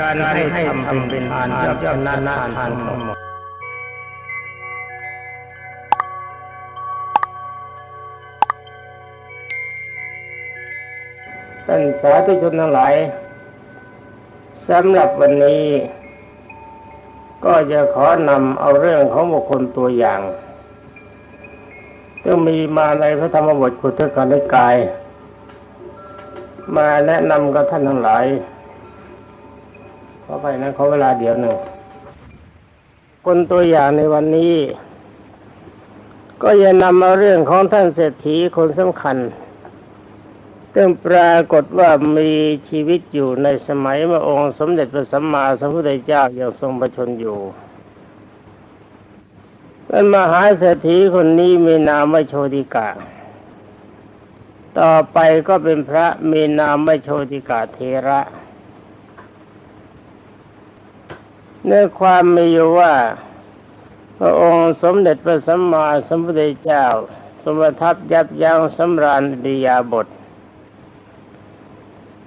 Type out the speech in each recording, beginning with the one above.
การให้ทำเป็นทานย่อมชนะทานทั้งหมดท่านสาธุชนทั้งหลายสำหรับวันนี้ ก็จะขอนำเอาเรื่องของบุคคลตัวอย่างซึ่งมีมาในพระธรรมบทขุทกนิกาย มาแนะนำกับท่านทั้งหลาย ไปนะขอเวลาเดียวหนึ่งคนตัวอย่างในวันนี้ ก็จะนำเอาเรื่องของท่านเศรษฐีคนสำคัญซึ่งปรากฏว่ามีชีวิตอยู่ในสมัยเมื่องค์สมเด็จพระสัมมาสัมพุทธเจ้าอยังทรงประชนอยู่เป็นมหาเศรษฐีคนนี้มีนามว่าโชติกา ต่อไปก็เป็นพระมีนามว่าโชติกาเทระ เนื้อความมีอยู่ว่า พระองค์สมเด็จพระสัมมาสัมพุทธเจ้า สมทับยับยั้งสำราญดิยาบท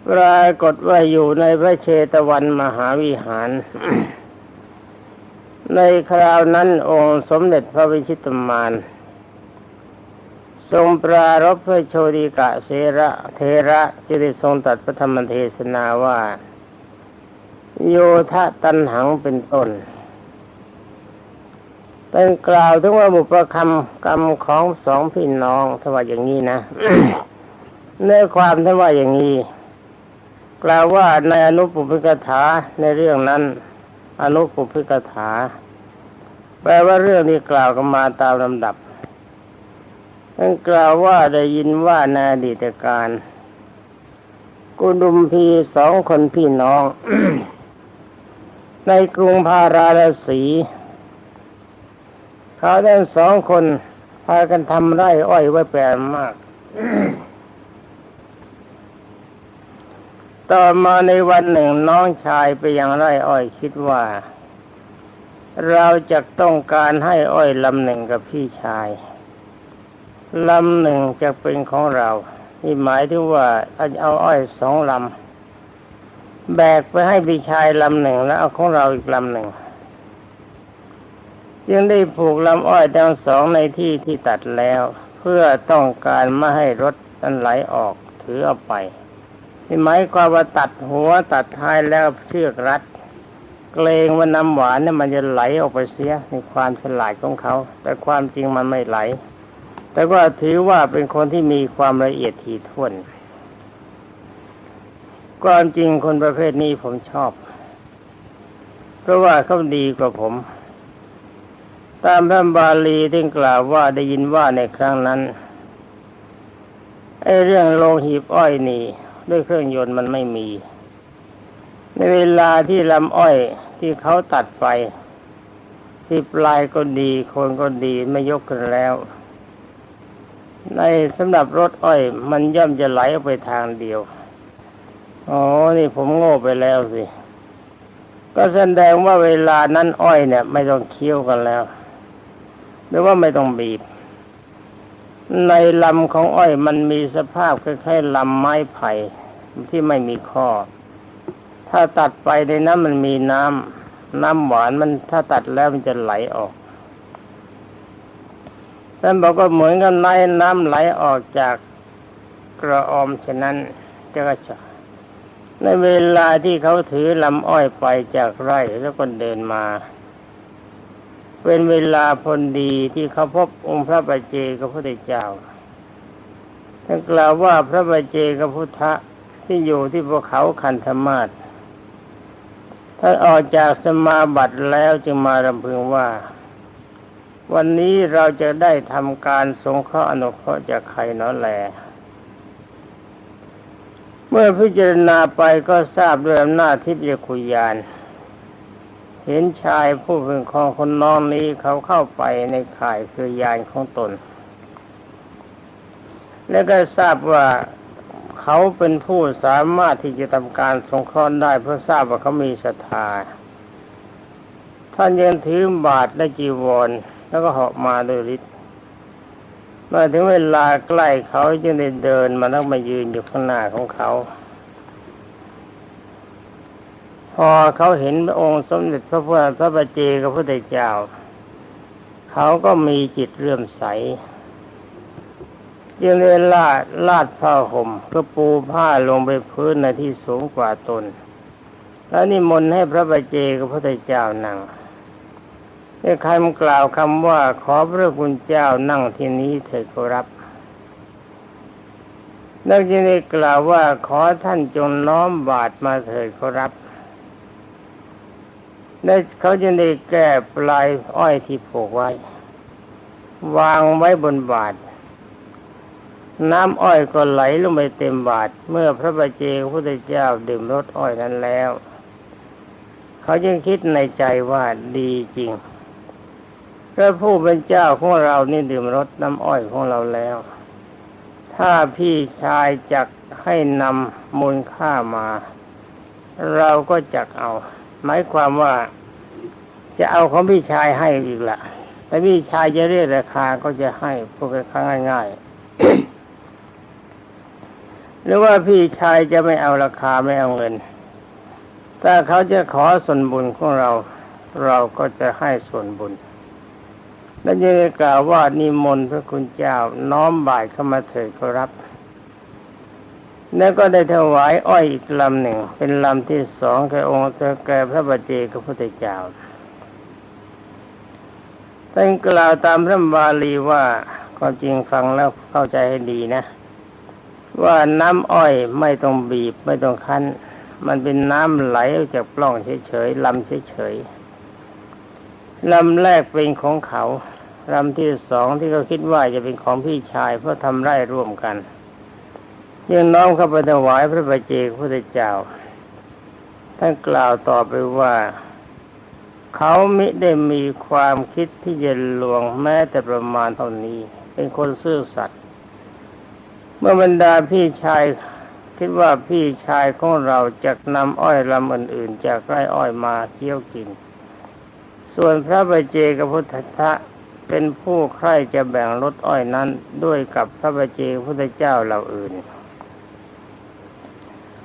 ปรากฏว่าอยู่ในพระเชตวันมหาวิหาร ในคราวนั้นองค์สมเด็จพระวิชิตมาน ทรงปรารภพระโชติกะเสระเทระจะได้ทรงตัดพระธรรมเทศนาว่า โยธะตันหังเป็นต้นเป็นกล่าวถึงว่าบุพคำกรรมของสองพี่น้องถ้าว่าอย่างนี้นะเนื้อความถ้าว่าอย่างนี้กล่าวว่าในอนุปุพิกถาในเรื่องนั้น อนุปุพิกถา แปลว่าเรื่องนี้กล่าวกันมาตามลำดับท่านกล่าวว่าได้ยินว่าในอดีตการ กุดุมพีสองคนพี่น้อง ในกรุงพาราณสีเขาทั้งสองคนพากันทำไร่อ้อยไว้แปลมาก ต่อมาในวันหนึ่งน้องชายไปยังไร่อ้อยคิดว่า เราจะต้องการให้อ้อยลำหนึ่งกับพี่ชายลำหนึ่งจะเป็นของเรา นี่หมายถึงว่าเอาอ้อยสองลำ แบกไปให้พี่ชายลำหนึ่งแล้วเอาของเราอีกลำหนึ่งจึงได้ผูกลำอ้อยทั้งสองในที่ที่ตัดแล้ว เพื่อต้องการไม่ให้รถนั้นไหลออกถือเอาไปนี่หมายความว่าตัดหัวตัดท้ายแล้วเชือกรัด เกรงว่าน้ำหวานเนี่ยมันจะไหลออกไปเสียในความฉลาดของเขา แต่ความจริงมันไม่ไหล แต่ว่าถือว่าเป็นคนที่มีความละเอียดถี่ถ้วน ความจริงคนประเภทนี้ผมชอบ เพราะว่าเขาดีกว่าผม ตามพระบาลีที่กล่าวว่าได้ยินว่าในครั้งนั้นไอ้เรื่องโลหีบอ้อยนี่ด้วยเครื่องยนต์มันไม่มี ในเวลาที่ลำอ้อยที่เขาตัดไปที่ปลายก็ดีคนก็ดีไม่ยกขึ้นแล้ว ในสำหรับรถอ้อย มันย่อมจะไหลไปทางเดียว อ๋อ นี่ผมโง่ไปแล้วสิ ก็แสดงว่าเวลานั้นอ้อยเนี่ย ไม่ต้องเคี้ยวกันแล้ว หรือว่าไม่ต้องบีบ ในลำของอ้อยมันมีสภาพคล้ายๆลำไม้ไผ่ที่ไม่มีข้อ ถ้าตัดไปในนั้นมันมีน้ำน้ำหวานมันถ้าตัดแล้วมันจะไหลออกท่านบอกว่าเหมือนกับน้ำน้ำไหลออกจากกระออมฉะนั้นจะกระชา ในเวลาที่เขาถือลำอ้อยไปจากไร่แล้วก็เดินมา เป็นเวลาพลดีที่เขาพบองค์พระบัจเจกพระพุทธเจ้าท่านกล่าวว่าพระบัจเจกพุทธะที่อยู่ที่ภูเขาคันธมาศท่านออกจากสมาบัติแล้วจึงมารำพึงว่า วันนี้เราจะได้ทำการสงเคราะห์อนุเคราะห์จากใครน้อแหล เมื่อพิจารณาไปก็ทราบด้วยอำนาจทิพยคุยาน เห็นชายผู้เป็นของคนน้องนี้เขาเข้าไปในข่ายคือยานของตน แล้วก็ทราบว่าเขาเป็นผู้สามารถที่จะทำการสงเคราะห์ได้เพราะทราบว่าเขามีศรัทธา ท่านยังถือบาทและจีวร แล้วก็เหาะมาโดยฤทธิ์ มื่อถึงเวลาใกล้เขาจึงได้เดินมาแล้วมายืนอยู่ข้างหน้าของเขา พอเขาเห็นพระองค์สมเด็จพระพุทธพระบาเจกับพระพุทเจ้า เขาก็มีจิตเลื่อมใสจึงเลยลาดลาดผ้าห่มก็ปูผ้าลงไปพื้นในที่สูงกว่าตน แล้วนิมนต์ให้พระบาเจกับพระพุทเจ้านั่ง ได้คำกล่าวคำว่าขอพระคุณเจ้านั่งที่นี้เถิดขอรับแล้วจึงได้กล่าวว่าขอท่านจงน้อมบาทมาเถิดขอรับได้เขาจึงได้แก้ปลายอ้อยที่ผูกไว้ วางไว้บนบาท น้ำอ้อยก็ไหลลงไปเต็มบาท เมื่อพระบาเจพระพุทธเจ้าดื่มรสอ้อยนั้นแล้ว เขาจึงคิดในใจว่าดีจริง พระผู้เป็นเจ้าของเรานี่ดื่มรสน้ำอ้อยของเราแล้ว ถ้าพี่ชายจักให้นำมูลค่ามา เราก็จักเอา หมายความว่าจะเอาของพี่ชายให้อีกละแต่พี่ชายจะเรียกราคาก็จะให้พูดกันครั้งง่ายๆ หรือว่าพี่ชายจะไม่เอาราคาไม่เอาเงิน ถ้าเขาจะขอส่วนบุญของเรา เราก็จะให้ส่วนบุญ และยังได้กล่าวว่านิมนต์พระคุณเจ้าน้อมบ่ายเข้ามาเถิดขอรับ แล้วก็ได้ถวายอ้อยอีกลำหนึ่ง เป็นลำที่สองแก่องค์แก่พระบัจเจกพระพุทธเจ้าท่านกล่าวตามพระบาลีว่าความจริงฟังแล้วเข้าใจให้ดีนะ ว่าน้ำอ้อยไม่ต้องบีบไม่ต้องคั้น มันเป็นน้ำไหลออกจากปล้องเฉยๆลำเฉยๆลำแรกเป็นของเขา ลำที่สองที่เขาคิดว่าจะเป็นของพี่ชาย เพราะทำไร่ร่วมกันยังน้อมเข้าไปถวายพระบัจเจกพระเจ้า ท่านกล่าวต่อไปว่า เขามิได้มีความคิดที่จะลวงแม้แต่ประมาณเท่านี้ เป็นคนซื่อสัตย์เมื่อบรรดาพี่ชายคิดว่าพี่ชายของเราจะนำอ้อยลำอื่นๆ จากไร่อ้อยมาเคี่ยวกิน ส่วนพระบัจเจกพุทธะ เป็นผู้ใคร่จะแบ่งลดอ้อยนั้นด้วยกับพระบเจกพุทธเจ้าเหล่าอื่น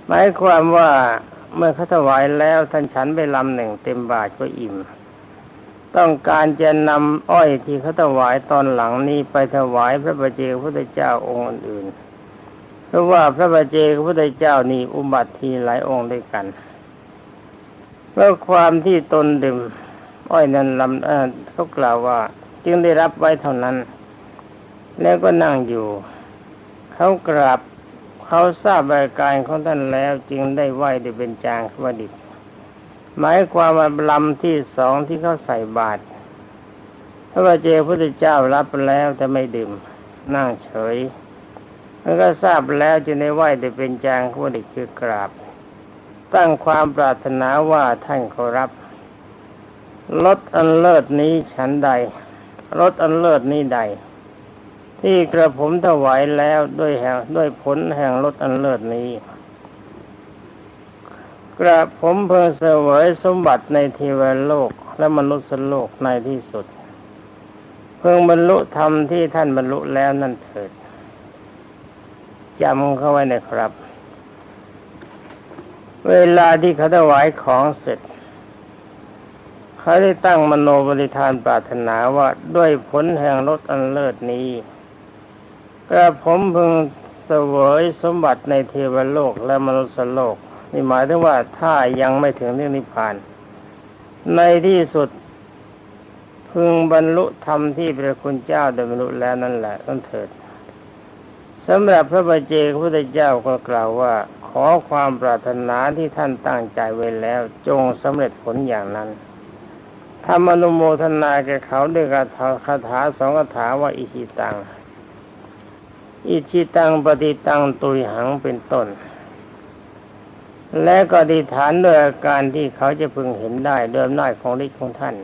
หมายความว่าเมื่อเขาถวายแล้วท่านฉันไปลำหนึ่งเต็มบาทก็อิ่ม ต้องการจะนำอ้อยที่เขาถวายตอนหลังนี้ไปถวายพระบเจกพุทธเจ้าองค์อื่นเพราะว่าพระบเจกพุทธเจ้านี่อุบัติทีหลายองค์ด้วยกันเพราะความที่ตนดื่มอ้อยนั้นลำเเขากล่าวว่า จึงได้รับไว้เท่านั้น แล้วก็นั่งอยู่ เขากราบเขาทราบอาการของท่านแล้วจึงได้ไหวได้เป็นจางขวดิษหมายความว่าลำที่สองที่เขาใส่บาตรพระบาเจพุทธเจ้ารับแล้วแต่ไม่ดื่ม นั่งเฉยแล้วก็ทราบแล้วจึงได้ไหวได้เป็นจางขวดิษคือกราบ ตั้งความปรารถนาว่าท่านเขารับรถอันเลิศนี้ฉันใด รถอันเลิศนี้ใด ที่กระผมถวายแล้วด้วยแห่งด้วยผลแห่งรถอันเลิศนี้ กระผมเพิ่งเสวยสมบัติในเทวโลกและมนุษย์โลกในที่สุด เพิ่งบรรลุธรรมที่ท่านบรรลุแล้วนั่นเถิดจำเข้าไว้นะครับ เวลาที่เขาถวายของเสร็จ เขาได้ตั้งมโนบริธานปรารถนาว่าด้วยผลแห่งรถอันเลิศนี้กระผมพึงเสวยสมบัติในเทวโลกและมนุษยโลก นี่หมายถึงว่าถ้ายังไม่ถึงเรื่องนิพพาน ในที่สุดพึงบรรลุธรรมที่พระคุณเจ้าได้บรรลุแล้วนั่นแหละต้นเถิดสำหรับพระบาเจกพระพุทธเจ้าก็กล่าวว่า ขอความปรารถนาที่ท่านตั้งใจไว้แล้ว จงสำเร็จผลอย่างนั้น ทำอนุโมทนาแก่เขาด้วยคาถาสองคาถาว่าอิชิตัง อิชิตังปฏิตังตุยหังเป็นต้น และก็ดีฐานด้วยอาการที่เขาจะพึงเห็นได้เดิมหน้าของฤทธิ์ของท่าน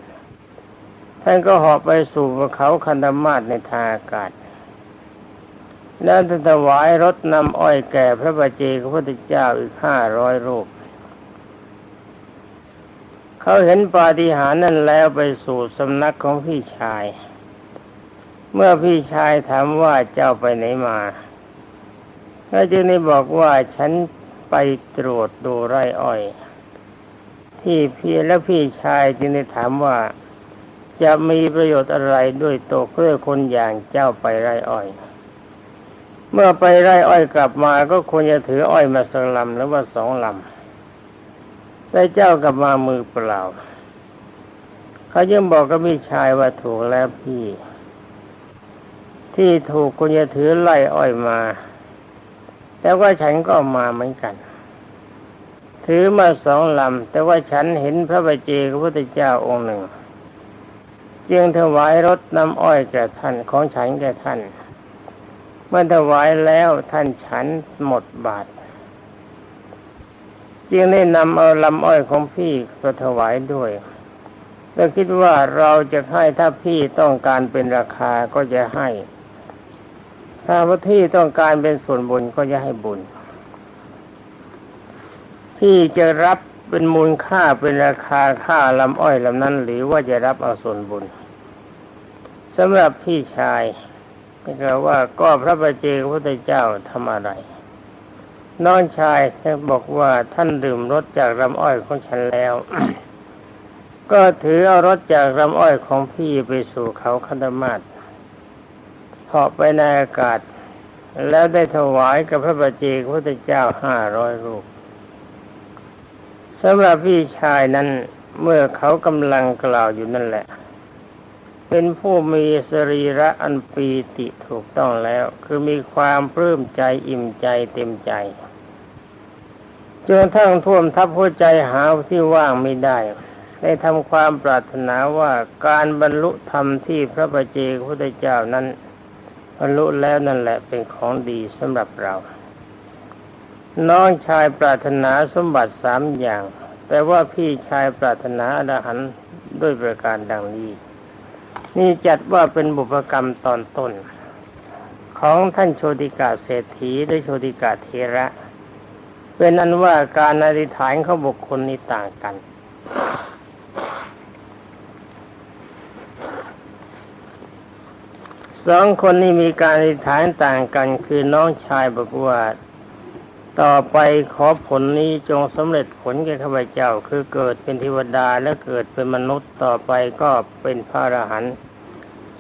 ท่านก็หอบไปสู่เขาคันธมาศในทางอากาศแล้วถวายรถนำอ้อยแก่พระบาเจกพระพุทธเจ้าอีกห้าร้อยรูป เขาเห็นปาฏิหาริย์นั่นแล้วไปสู่สำนักของพี่ชาย เมื่อพี่ชายถามว่าเจ้าไปไหนมาก็จึงได้บอกว่าฉันไปตรวจดูไร่อ้อยพี่พี่และพี่ชายจึงได้ถามว่าจะมีประโยชน์อะไรด้วยตัวเพื่อคนอย่างเจ้าไปไร่อ้อย เมื่อไปไร่อ้อยกลับมาก็ควรจะถืออ้อยมาสักลำหรือว่าสองลำ แต่เจ้ากลับมามือเปล่า เขายังบอกกับพี่ชายว่าถูกแล้วพี่ ที่ถูกควรจะถือไล่อ้อยมาแต่ว่าฉันก็มาเหมือนกัน ถือมาสองลำ แต่ว่าฉันเห็นพระบัจเจกพระพุทธเจ้าองค์หนึ่งจึงถวายรถน้ำอ้อยแก่ท่านของฉันแก่ท่าน เมื่อถวายแล้วท่านฉันหมดบาท จึงได้นำเอาลำอ้อยของพี่มาถวายด้วยแล้วคิดว่าเราจะให้ถ้าพี่ต้องการเป็นราคาก็จะให้ ถ้าว่าที่ต้องการเป็นส่วนบุญก็จะให้บุญ พี่จะรับเป็นมูลค่าเป็นราคาค่าลำอ้อยลำนั้น หรือว่าจะรับเอาส่วนบุญสำหรับพี่ชายนี่ก็ว่าก็พระประเจกพระพุทธเจ้าทำอะไร น้องชายบอกว่าท่านดื่มรสจากลำอ้อยของฉันแล้ว ก็ถือเอารถจากลำอ้อยของพี่ไปสู่เขาคันธมาศเหาะไปในอากาศ แล้วได้ถวายกับพระบัจเจกพระเจ้าห้าร้อยรูปสำหรับพี่ชายนั้นเมื่อเขากำลังกล่าวอยู่นั่นแหละ เป็นผู้มีสรีระอันปีติถูกต้องแล้ว คือมีความปลื้มใจอิ่มใจเต็มใจ จนทั้งท่วมทับหัวใจหาที่ว่างไม่ได้ได้ทำความปรารถนาว่าการบรรลุธรรมที่พระประเจกพุทธเจ้านั้นบรรลุแล้วนั่นแหละเป็นของดีสำหรับเรา น้องชายปรารถนาสมบัติสามอย่าง แต่ว่าพี่ชายปรารถนาอรหันต์ด้วยประการดังนี้ นี่จัดว่าเป็นบุพกรรมตอนต้น ของท่านโชติกาเศรษฐีและโชติกาเทระ เป็นอันว่าการอธิษฐานของบุคคลนี้ต่างกัน สองคนนี้มีการอธิษฐานต่างกัน คือน้องชายบอกว่าต่อไปขอผลนี้จงสำเร็จผลแก่ข้าพเจ้า คือเกิดเป็นเทวดาและเกิดเป็นมนุษย์ต่อไปก็เป็นพระอรหันต์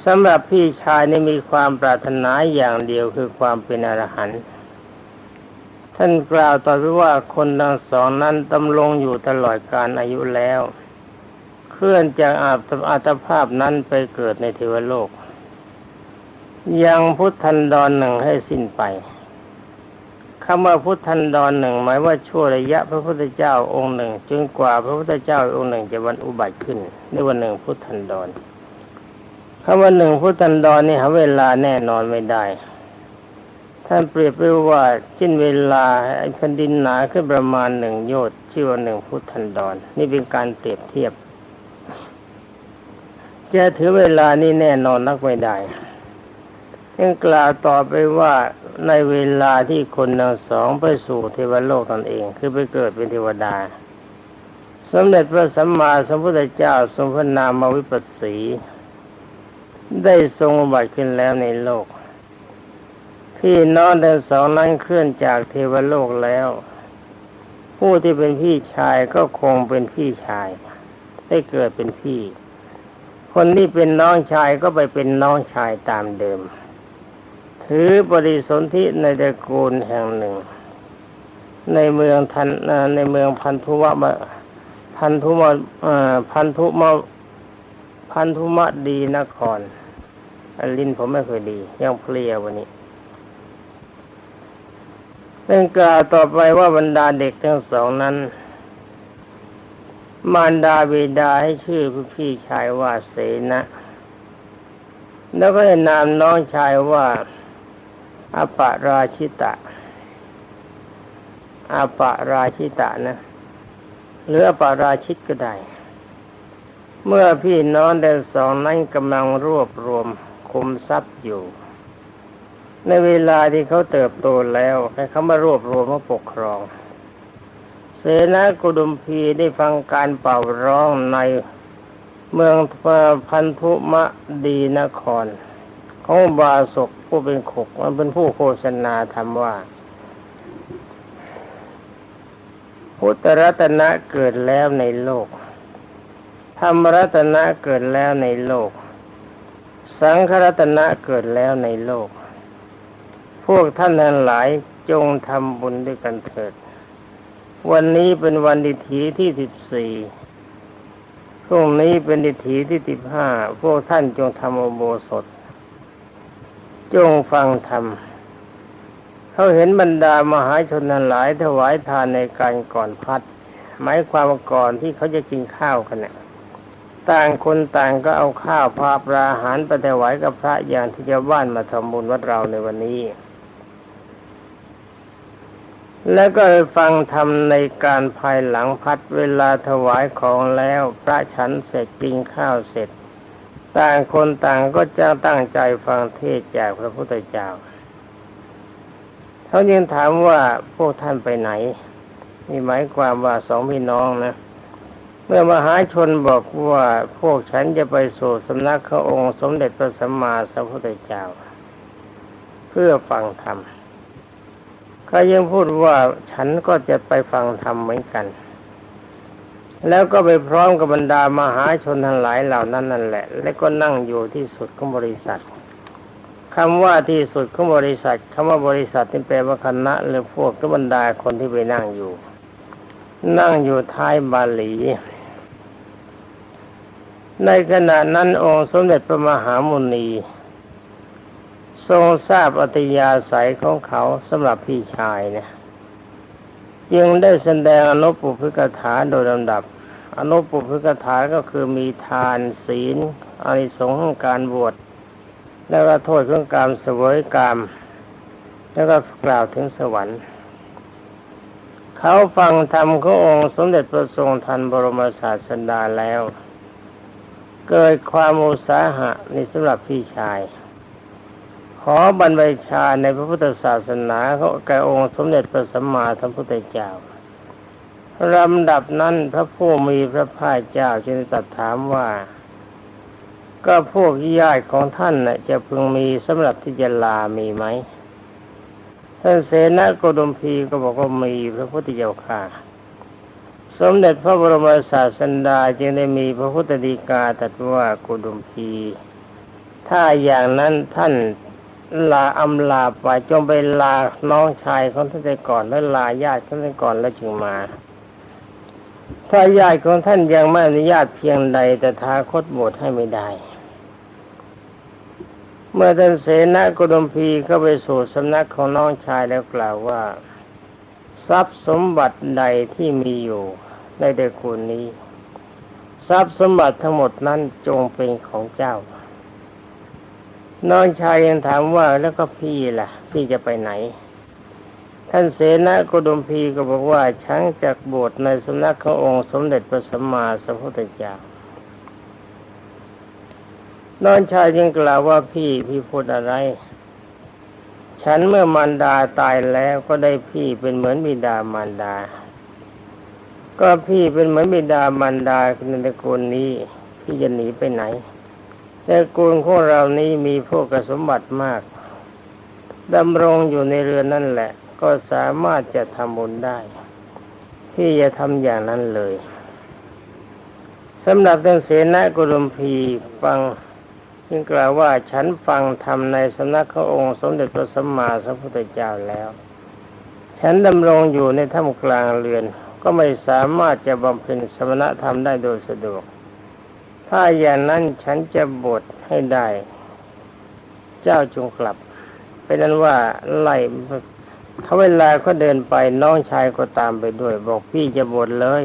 สำหรับพี่ชายนี่มีความปรารถนาอย่างเดียวคือความเป็นอรหันต์ ท่านกล่าวต่อไปว่าคนทั้งสองนั้นดำรงอยู่ตลอดกาลอายุแล้ว เคลื่อนจากอาบอัตภาพนั้นไปเกิดในเทวโลก ยังพุทธันดรหนึ่งให้สิ้นไปคำว่าพุทธันดรหนึ่งหมายว่าชั่วระยะพระพุทธเจ้าองค์หนึ่งจนกว่าพระพุทธเจ้าองค์หนึ่งจะวันอุบัติขึ้นในวันหนึ่งพุทธันดรคำว่าหนึ่งพุทธันดรนี่หาเวลาแน่นอนไม่ได้ ท่านเปรียบไว้ว่าชิ้นเวลาแผ่นดินหนาขึ้นประมาณหนึ่งโยชน์ชื่อว่าหนึ่งพุทธันดร นี่เป็นการเปรียบเทียบ จะถือเวลานี้แน่นอนนักไม่ได้ยังกล่าวต่อไปว่าในเวลาที่คนทั้งสองไปสู่เทวโลกตนเอง คือไปเกิดเป็นเทวดา สมเด็จพระสัมมาสัมพุทธเจ้าทรงพระนามวิปัสสี ได้ทรงอุบัติขึ้นแล้วในโลก พี่น้องทั้งสองนั้นเคลื่อนจากเทวโลกแล้ว ผู้ที่เป็นพี่ชายก็คงเป็นพี่ชาย ได้เกิดเป็นพี่ คนที่เป็นน้องชายก็ไปเป็นน้องชายตามเดิม ถือปฏิสนธิในตระกูลแห่งหนึ่ง ในเมืองทันในเมืองพันธุวะมะพันธุมะพันธุมะพันธุมะดีนครอนลินผมไม่เคยดี ยังเพลียวันนี้ เรื่องกล่าวต่อไปว่าบรรดาเด็กทั้งสองนั้น มารดาบิดาให้ชื่อพี่ชายว่าเสนะ แล้วก็ให้นามน้องชายว่าอปาราชิตะอาปาราชิตะนะหรืออปาราชิตก็ได้ เมื่อพี่น้องเดินสองนั้นกำลังรวบรวมคุมทรัพย์อยู่ ในเวลาที่เขาเติบโตแล้วให้เขามารวบรวมมาปกครอง เสนากุดุมพีได้ฟังการเป่าร้องในเมืองพันธุมะดีนคร ของบาศกผู้เป็นขกมันเป็นผู้โฆษณาทำว่า พุทธรัตนะเกิดแล้วในโลกธรรมรัตนะเกิดแล้วในโลก สังฆรัตนะเกิดแล้วในโลก พวกท่านทั้งหลายจงทำบุญด้วยกันเถิด วันนี้เป็นวันดิถีที่สิบสี่พรุ่งนี้เป็นดิถีที่สิบห้าพวกท่านจงทำอโบสถ จงฟังธรรมเขาเห็นบรรดามหาชนทั้งหลายถวายทานในการก่อนพัดหมายความว่าก่อนที่เขาจะกินข้าวกันเนี่ยต่างคนต่างก็เอาข้าวพาปลาอาหารไปถวายกับพระอย่างที่จะบ้านมาทำบุญวัดเราในวันนี้ แล้วก็ฟังธรรมในการภายหลังพัดเวลาถวายของแล้วพระฉันเสร็จกินข้าวเสร็จ ต่างคนต่างก็จะตั้งใจฟังเทศจากพระพุทธเจ้าเขายังถามว่าพวกท่านไปไหนนี่หมายความว่าสองพี่น้องนะ เมื่อมหาชนบอกว่าพวกฉันจะไปสู่สำนักพระองค์สมเด็จพระสัมมาสัมพุทธเจ้า เพื่อฟังธรรม เขายังพูดว่าฉันก็จะไปฟังธรรมเหมือนกัน แล้วก็ไปพร้อมกับบรรดามหาชนทั้งหลายเหล่านั้นนั่นแหละ และก็นั่งอยู่ที่สุดของบริษัทคำว่าที่สุดของบริษัทคำว่าบริษัทนี่แปลว่าคณะหรือพวกก็บรรดาคนที่ไปนั่งอยู่ นั่งอยู่ท้ายบาลี ในขณะนั้นองค์สมเด็จพระมหามุนี ทรงทราบอัตยาศัยของเขาสำหรับพี่ชายเนี่ยยังได้แสดงอนุปุพิกถาโดยลำดับ อนุปุพิกถาก็คือมีทานศีลอานิสงส์ของการบวชแล้วก็โทษของการเสวยกรรมแล้วก็กล่าวถึงสวรรค์ เขาฟังธรรมขององค์สมเด็จพระทรงทันบรมศาสดาแล้ว เกิดความอุสาหะในสำหรับพี่ชาย ขอบรรพชาในพระพุทธศาสนาเขาแก่องค์สมเด็จพระสัมมาสัมพุทธเจ้าลำดับนั้นพระผู้มีพระภาคเจ้าจึงตรัสถามว่า ก็พวกญาติของท่านน่ะจะพึงมีสำหรับที่จะลามีไหมท่านเสนาโกดมพีก็บอกว่ามีพระพุทธเจ้าค่ะ สมเด็จพระบรมศาสดาจึงได้มีพระพุทธดีกาตรัสว่าโกดมพี ถ้าอย่างนั้นท่าน ลาอำลาไปจงไปลาน้องชายของท่านไปก่อนแล้วลาญาติของท่านก่อนแล้วจึงมา ถ้าญาติของท่านยังไม่อนุญาตเพียงใดแต่ทาคตบวชให้ไม่ได้ เมื่อท่านเสนาโกดมพีเข้าไปสู่สำนักของน้องชายแล้วกล่าวว่า ทรัพย์สมบัติใดที่มีอยู่ในตระกูลนี้ ทรัพย์สมบัติทั้งหมดนั้นจงเป็นของเจ้า น้องชายยังถามว่าแล้วก็พี่ล่ะ พี่จะไปไหน ท่านเสนาโกดมพีก็บอกว่าช้างจากบวชในสำนักขององค์สมเด็จพระสัมมาสัมพุทธเจ้าน้องชายยังกล่าวว่าพี่พี่พูดอะไร ฉันเมื่อมารดาตายแล้วก็ได้พี่เป็นเหมือนบิดามารดา ก็พี่เป็นเหมือนบิดามารดาในตระกูลนี้ พี่จะหนีไปไหน ตระกูลของเรานี้มีพวกสมบัติมากดำรงอยู่ในเรือนนั่นแหละ ก็สามารถจะทำบุญได้พี่จะทำอย่างนั้นเลยสำหรับท่านเสนากุลมพีฟังจึงกล่าวว่าฉันฟังธรรมในสำนักขององค์สมเด็จพระสัมมาสัมพุทธเจ้าแล้ว ฉันดำรงอยู่ในถ้ำกลางเรือน ก็ไม่สามารถจะบำเพ็ญสมณธรรมได้โดยสะดวก ถ้าอย่างนั้นฉันจะบวชให้ได้ เจ้าจงกลับ เป็นนั้นว่าไล่เขาเวลาเขาเดินไปน้องชายก็ตามไปด้วย บอกพี่จะบวชเลย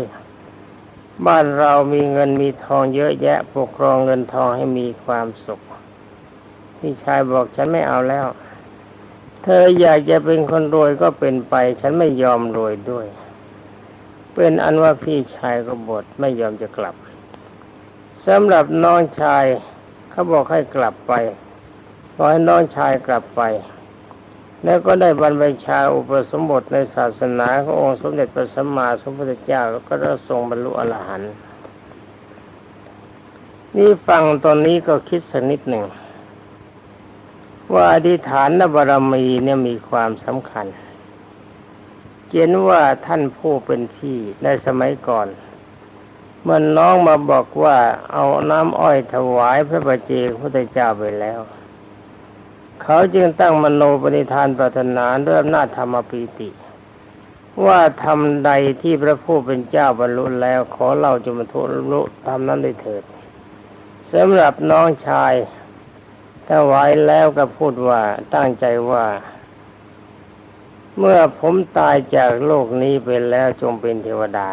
บ้านเรามีเงินมีทองเยอะแยะ ปกครองเงินทองให้มีความสุข พี่ชายบอกฉันไม่เอาแล้ว เธออยากจะเป็นคนรวยก็เป็นไป ฉันไม่ยอมรวยด้วย เป็นอันว่าพี่ชายก็บทไม่ยอมจะกลับ สำหรับน้องชายเขาบอกให้กลับไปขอให้น้องชายกลับไป แล้วก็ได้บรรพชาอุปสมบทในศาสนาขององค์สมเด็จพระสัมมาสัมพุทธเจ้าแล้วก็ได้ทรงบรรลุอรหันต์นี่ฟังตอนนี้ก็คิดสักนิดหนึ่ง ว่าอธิฐานบารมีเนี่ยมีความสำคัญเขียนว่าท่านผู้เป็นพี่ในสมัยก่อน เมื่อนน้องมาบอกว่าเอาน้ำอ้อยถวายพระประเจกพระเจ้าไปแล้ว เขาจึงตั้งมโนปณิธานปรารถนาด้วยอำนาจธรรมปีติ ว่าทำใดที่พระผู้เป็นเจ้าบรรลุแล้วขอเราจงบรรลุทำนั้นได้เถิดสำหรับน้องชายถวายแล้วก็พูดว่าตั้งใจว่า เมื่อผมตายจากโลกนี้ไปแล้วจงเป็นเทวดา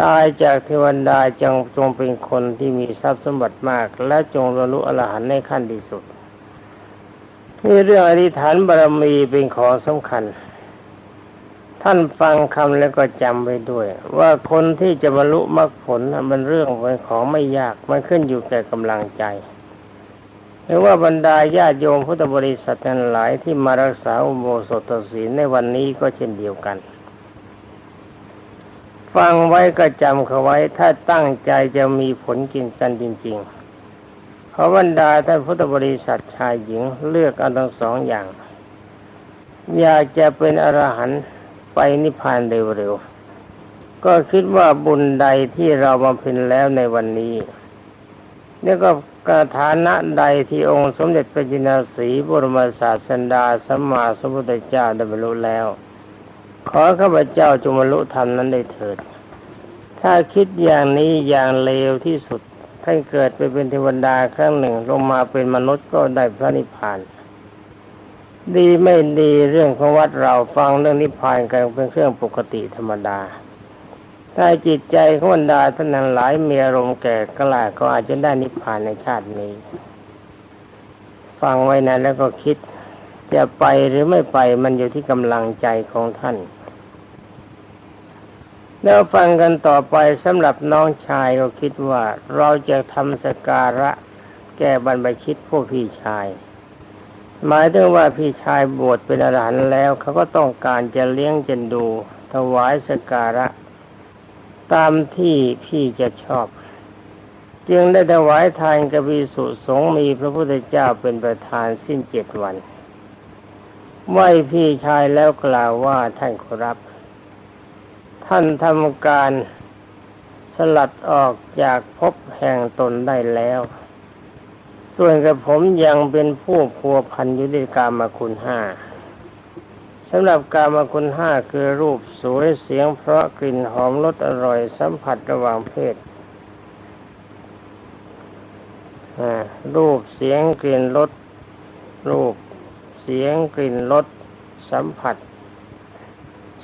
ตายจากเทวดาจงจงเป็นคนที่มีทรัพย์สมบัติมาก และจงบรรลุอรหันต์ในขั้นที่สุดนี่เรื่องอธิษฐานบารมีเป็นของสำคัญ ท่านฟังคำแล้วก็จำไว้ด้วย ว่าคนที่จะบรรลุมรรคผลน่ะมันเรื่องเป็นของไม่ยาก มันขึ้นอยู่แก่กำลังใจหรือว่าบรรดาญาติโยมพุทธบริษัททั้งหลายที่มารักษาอุโบสถศีลในวันนี้ก็เช่นเดียวกัน ฟังไว้ก็จำเขาไว้ ถ้าตั้งใจจะมีผลกินกันจริงๆขอบรรดาท่านพุทธบริษัทชายหญิงเลือกเอาทั้งสองอย่าง อยากจะเป็นอรหันต์ไปนิพพานเร็วๆ ก็คิดว่าบุญใดที่เราบำเพ็ญแล้วในวันนี้นี่ก็กาฐานะใดที่องค์สมเด็จพระจินสีบรมศาสดาสัมมาสัมพุทธเจ้าได้บรรลุแล้ว ขอข้าพเจ้าจงบรรลุธรรมนั้นได้เถิด ถ้าคิดอย่างนี้อย่างเลวที่สุดท่านเกิดไปเป็นเทวดาครั้งหนึ่งลงมาเป็นมนุษย์ก็ได้พระนิพพาน ดีไม่ดีเรื่องของวัดเราฟังเรื่องนิพพานกันเป็นเครื่องปกติธรรมดา ถ้าจิตใจของบรรดาท่านนั้นหลายมีอารมณ์แก่กล้าก็อาจจะได้นิพพานในชาตินี้ ฟังไว้นะแล้วก็คิด จะไปหรือไม่ไปมันอยู่ที่กำลังใจของท่าน แล้วฟังกันต่อไปสำหรับน้องชายก็คิดว่าเราจะทำสการะแก่บรรพชิตผู้พี่ชาย หมายถึงว่าพี่ชายบวชเป็นอรหันต์แล้วเขาก็ต้องการจะเลี้ยงจนดู ถวายสการะ ตามที่พี่จะชอบ จึงได้ถวายทานกบีสุสงฆ์มีพระพุทธเจ้าเป็นประธานสิ้นเจ็ดวัน ไหวพี่ชายแล้วกล่าวว่าท่านขอรับ ท่านทำการสลัดออกจากภพแห่งตนได้แล้ว ส่วนกับผมยังเป็นผู้พัวพันอยู่ด้วยกามาคุณห้าสำหรับกามาคุณห้าคือรูปสวยเสียงเพราะกลิ่นหอมรสอร่อยสัมผัสระหว่างเพศรูปเสียงกลิ่นรสรูป เสียงกลิ่นรสสัมผัส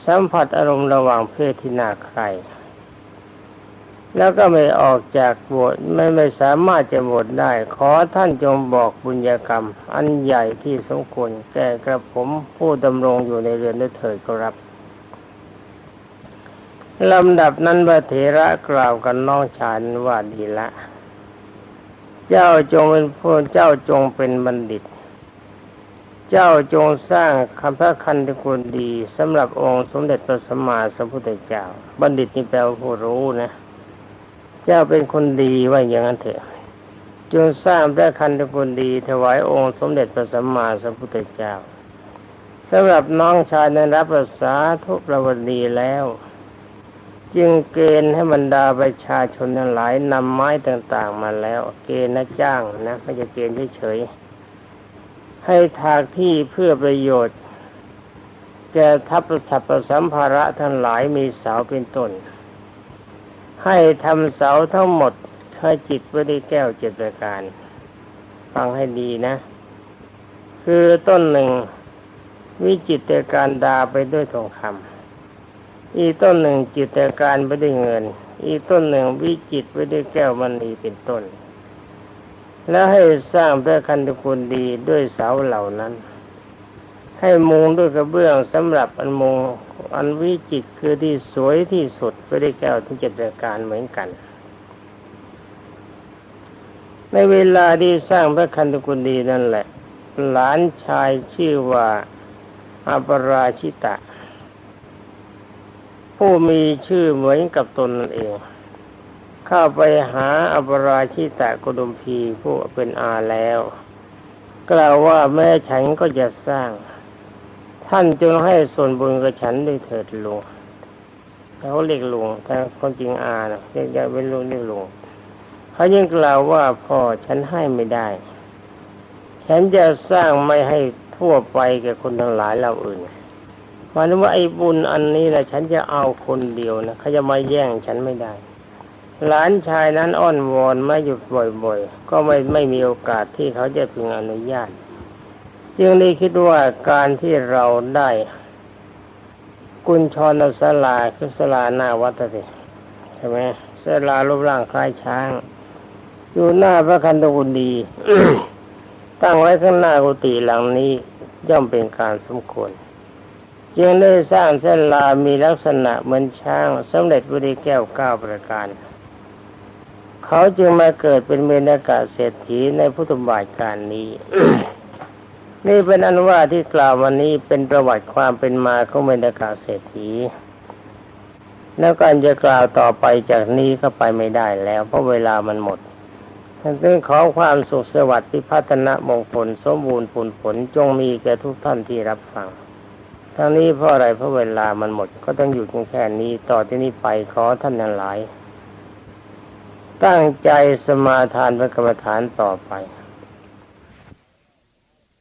สัมผัสอารมณ์ระหว่างเพศที่น่าใคร แล้วก็ไม่ออกจากบวชไม่ไม่สามารถจะบวชได้ ขอท่านจงบอกบุญญากรรม อันใหญ่ที่สมควรแก่กระผมผู้ดำรงอยู่ในเรือนด้วยเถิดก็รับลำดับนั้นพระเถระกล่าวกันน้องชายว่าดีละ เจ้าจงเป็นผู้เจ้าจงเป็นบัณฑิต เจ้าจงสร้างคำพระคันธคุณดีสำหรับองค์สมเด็จพระสัมมาสัมพุทธเจ้า บัณฑิตนี่แปลว่าผู้รู้นะ เจ้าเป็นคนดีว่าอย่างนั้นเถอะจงสร้างพระคันธคุณดี ถวายองค์สมเด็จพระสัมมาสัมพุทธเจ้าสำหรับน้องชายนั้นรับประสาทุประวัติแล้ว จึงเกณฑ์ให้บรรดาประชาชนทั้งหลายนำไม้ต่างๆมาแล้ว เกณฑ์นะจ้างนะไม่จะเกณฑ์เฉยๆ ให้ถากที่เพื่อประโยชน์ แก่ทัพประทับประสัมภาระทั้งหลายมีเสาเป็นต้น ให้ทำเสาทั้งหมดให้จิตไว้ด้แก้วเจ็ดประการ ฟังให้ดีนะ คือต้นหนึ่ง วิจิตรการดาไปด้วยทองคำอีต้นหนึ่งจิตรการไปด้วยเงิน อีต้นหนึ่งวิจิตไปด้วยแก้วมณีเป็นต้น แล้วให้สร้างพระคันธคุณดีด้วยเสาเหล่านั้น ให้มุงด้วยกระเบื้องสำหรับอันมุงอันวิจิตรคือที่สวยที่สุดไปด้แก้วที่เจ็ดประการเหมือนกัน ในเวลาที่สร้างพระคันธคุณดีนั่นแหละ หลานชายชื่อว่าอัปราชิตะ ผู้มีชื่อเหมือนกับตนนั่นเอง เข้าไปหาอัปราชิตะกุดุมพีผู้เป็นอาแล้ว กล่าวว่าแม่ฉันก็จะสร้าง ท่านจงให้ส่วนบุญกับฉันด้วยเถิดลุงแต่เขาเรียกลุงแต่คนจริงอานะเรียกอย่าเป็นลุงเรียกลุงเขายังกล่าวว่าพ่อฉันให้ไม่ได้ ฉันจะสร้างไม่ให้ทั่วไปแก่คนทั้งหลายเราอื่นหมายถึงว่าไอ้บุญอันนี้แหละฉันจะเอาคนเดียวนะเขาจะมาแย่งฉันไม่ได้ หลานชายนั้นอ้อนวอนไม่หยุดบ่อย ๆ ก็ไม่ไม่มีโอกาสที่เขาจะพึงอนุญาตจึงได้คิดว่าการที่เราได้ กุญชรสลาคือสลาหน้าวัดสิใช่ไหมสลารูปร่างคล้ายช้าง อยู่หน้าพระคันธกุฎีตั้งไว้ข้างหน้ากุฏิหลังนี้ย่อมเป็นการสมควรจึงได้สร้างเส้นลามีลักษณะเหมือนช้างสำเร็จวิธีแก้วเก้าประการ เขาจึงมาเกิดเป็นเมนากาเศรษฐีในพุทธบาทการนี้ นี่เป็นอันว่าที่กล่าววันนี้เป็นประวัติความเป็นมาของเมนากาเศรษฐี แล้วการจะกล่าวต่อไปจากนี้ก็ไปไม่ได้แล้ว เพราะเวลามันหมดฉันจึงขอความสุขสวัสดิ์พิพัฒนมงคลสมบูรณ์ผลผลจงมีแก่ทุกท่านที่รับฟังทั้งนี้เพราะอะไรเพราะเวลามันหมดก็ต้องอยู่แค่นี้ต่อที่นี้ไปขอท่านทั้งหลาย ตั้งใจสมาทานพระกรรมฐานต่อไป